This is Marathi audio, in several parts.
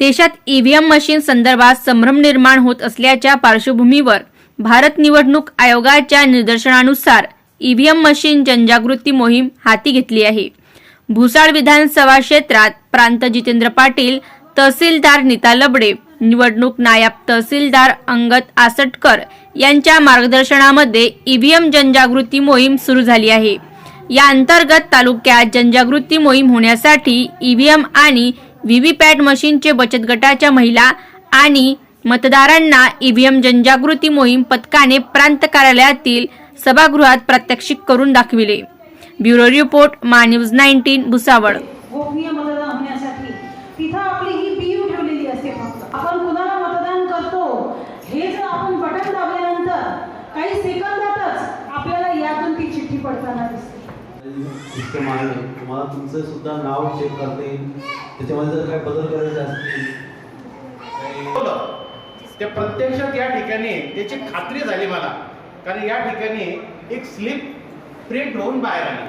देशात ईव्हीएम मशीन संदर्भात संभ्रम निर्माण होत असल्याच्या पार्श्वभूमीवर भारत निवडणूक आयोगाच्या निदर्शनानुसार ईव्हीएम मशीन जनजागृती मोहीम हाती घेतली आहे. भुसाळ विधानसभा क्षेत्रात प्रांत जितेंद्र पाटील तहसीलदार नीता लबडे निवडणूक नायब तहसीलदार अंगत आसटकर यांच्या मार्गदर्शनामध्ये ईव्हीएम जनजागृती मोहीम सुरू झाली आहे. या अंतर्गत तालुक्यात जनजागृती मोहीम होण्यासाठी ईव्हीएम आणि व्हीव्हीपॅट मशीनचे बचत गटाच्या महिला आणि मतदारांना ईव्हीएम जनजागृती मोहीम पथकाने प्रांत कार्यालयातील सभागृहात प्रात्यक्षिक करून दाखविले. ब्युरो रिपोर्ट मा न्यूज नाईन्टीन भुसावळ. गोपनीय मतदान होण्यासाठी तिथं आपली ही बीयू ठेवलेली असते फक्त. आपण कुणाला मतदान करतो हे जर आपण बटन दाबल्यानंतर काही सेकंदातच आपल्याला यातून ती चिठ्ठी पडताना दिसते. इतकं मान्य तुम्हाला तुमचं सुद्धा नाव चेक करता येईल. त्याच्यामध्ये जर काय बदल करायचे असतील. ते प्रत्यक्षात या ठिकाणी त्याची खात्री झाली मला. कारण या ठिकाणी एक स्लिप प्रिंट होऊन बाहेर आली.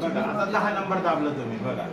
बघा. आता दहा नंबर दाबलं तुम्ही. बघा.